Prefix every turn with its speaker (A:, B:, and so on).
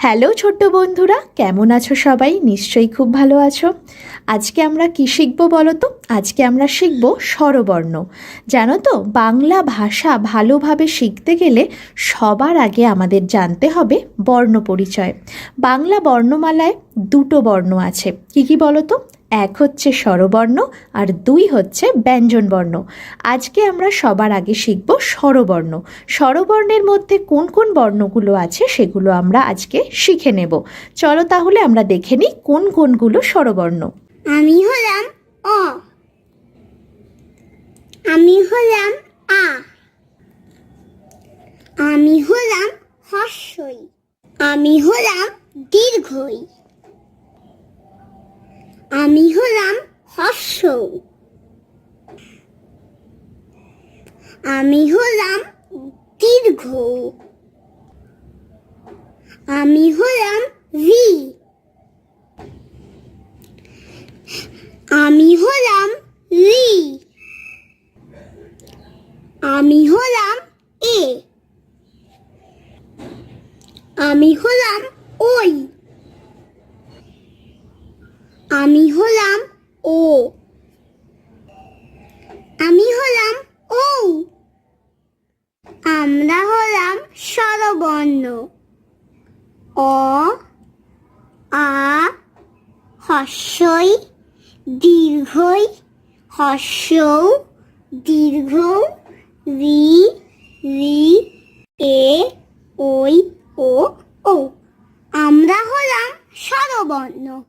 A: Hello ছোট্ট বন্ধুরা, কেমন আছো সবাই? নিশ্চয়ই খুব ভালো আছো। আজকে আমরা কি শিখব বলো তো? আজকে আমরা শিখব স্বরবর্ণ। জানো তো, বাংলা ভাষা ভালোভাবে শিখতে গেলে সবার আগে আমাদের জানতে হবে বর্ণ পরিচয়। বাংলা বর্ণমালায় দুটো বর্ণ আছে। কি কি বলো তো? এক হচ্ছে স্বরবর্ণ আর দুই হচ্ছে ব্যঞ্জনবর্ণ। আজকে আমরা সবার আগে শিখব স্বরবর্ণ। স্বরবর্ণের মধ্যে কোন কোন বর্ণগুলো আছে সেগুলো আমরা আজকে শিখে নেব। চলো তাহলে আমরা দেখে নিই কোন কোনগুলো স্বরবর্ণ।
B: আমি হলাম অ। আমি হলাম আ। আমি হলাম হর্ষই। আমি হলাম দীর্ঘই। আমি হলাম হর্ষ। আমি হলাম দীর্ঘ। আমি হলাম ভি আমি হলাম রি আমি হলাম এ। আমি হলাম ওই আমি হলাম ও। আমি হলাম ও। আমরা হলাম স্বরবর্ণ। অ, আ, হর্ষই, দীর্ঘই হর্ষৌ দীর্ঘ, রি রি, এ ওই ও ও। আমরা হলাম স্বরবর্ণ।